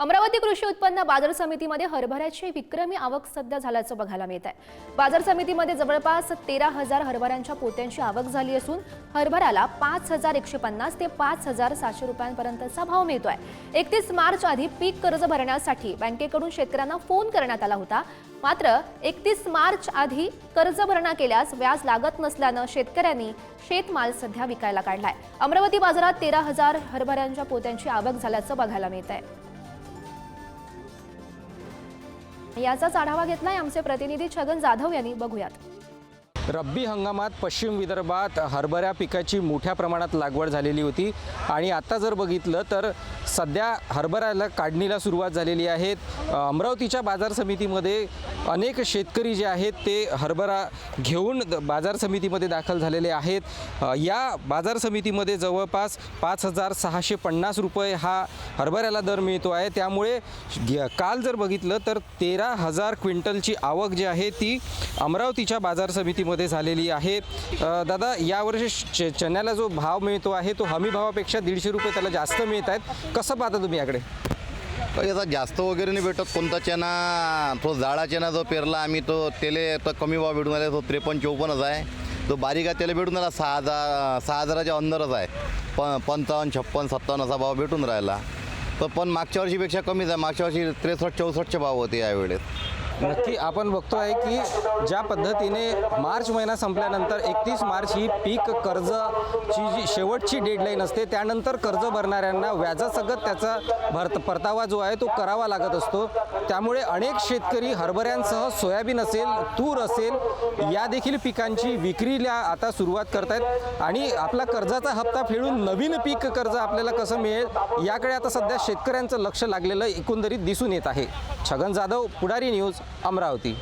अमरावती कृषी उत्पन्न बाजार समितीमध्ये हरभऱ्याची विक्रमी आवक सध्या झाल्याचं बघायला मिळत आहे. बाजार समितीमध्ये जवळपास तेरा हजार हरभऱ्यांच्या पोत्यांची आवक झाली असून हरभऱ्याला पाच हजार एकशे पन्नास ते पाच हजार सातशे रुपयांपर्यंतचा भाव मिळतोय. एकतीस मार्च आधी पीक कर्ज भरण्यासाठी बँकेकडून शेतकऱ्यांना फोन करण्यात आला होता. मात्र एकतीस मार्च आधी कर्ज भरणा केल्यास व्याज लागत नसल्यानं शेतकऱ्यांनी शेतमाल सध्या विकायला काढलाय. अमरावती बाजारात तेरा हजार हरभऱ्यांच्या पोत्यांची आवक झाल्याचं बघायला मिळत आहे याचाच आढावा घेतलाय आमचे प्रतिनिधी छगन जाधव यांनी. बघूयात. रब्बी हंगामात पश्चिम विदर्भात हरभऱ्या पिकाची मोठ्या प्रमाणात लागवड झालेली होती. आणि आता जर बघितलं तर सध्या हरभऱ्याला काढणीला सुरुवात झालेली आहे. अमरावतीच्या बाजार समितीमध्ये अनेक शेतकरी जे आहेत ते हरभरा घेऊन द- बाजार समितीमध्ये दाखल झालेले आहेत. या बाजार समितीमध्ये जवळपास पाच हजार सहाशे पन्नास रुपये हा हरभऱ्याला दर मिळतो आहे. त्यामुळे काल जर बघितलं तर तेरा हजार क्विंटलची आवक जी आहे ती अमरावतीच्या बाजार समितीमध्ये झालेली आहे. दादा यावर्षी च- चण्याला जो भाव मिळतो आहे तो हमी भावापेक्षा दीडशे रुपये त्याला जास्त मिळत आहेत. कसं पाहता तुम्ही याकडे? याचा आता जास्त वगैरे नाही भेटत. कोणता चना तो जाळा चना जो पेरला आम्ही तो तेले तर कमी भाव भेटून आला तो त्रेपन्न चौपन्नच आहे. तो बारीक आहे त्याला भेटून आला सहा हजार सहा हजाराच्या अंदरच आहे. प पंचावन्न छप्पन सत्तावन्न असा भाव भेटून राहिला. तर पण मागच्या वर्षीपेक्षा कमीच आहे मागच्या वर्षी त्रेसष्ट चौसष्टचे भाव होते यावेळेस. नक्की आपण बघतो आहे की ज्या पद्धतीने मार्च महिना संपल्यानंतर एकतीस मार्च ही पीक कर्जची जी शेवटची डेडलाईन असते त्यानंतर कर्ज भरणाऱ्यांना व्याजासकट त्याचा भरत परतावा जो आहे तो करावा लागत असतो. त्यामुळे अनेक शेतकरी हरभऱ्यांसह सोयाबीन असेल तूर असेल या देखील पिकांची विक्रीला आता सुरुवात करत आहेत आणि आपला कर्जाचा हप्ता फेडून नवीन पीक कर्ज आपल्याला कसं मिळेल याकडे आता सध्या शेतकऱ्यांचं लक्ष लागलेलं एकंदरीत दिसून येत आहे. छगन जाधव पुढारी न्यूज. अमरावती.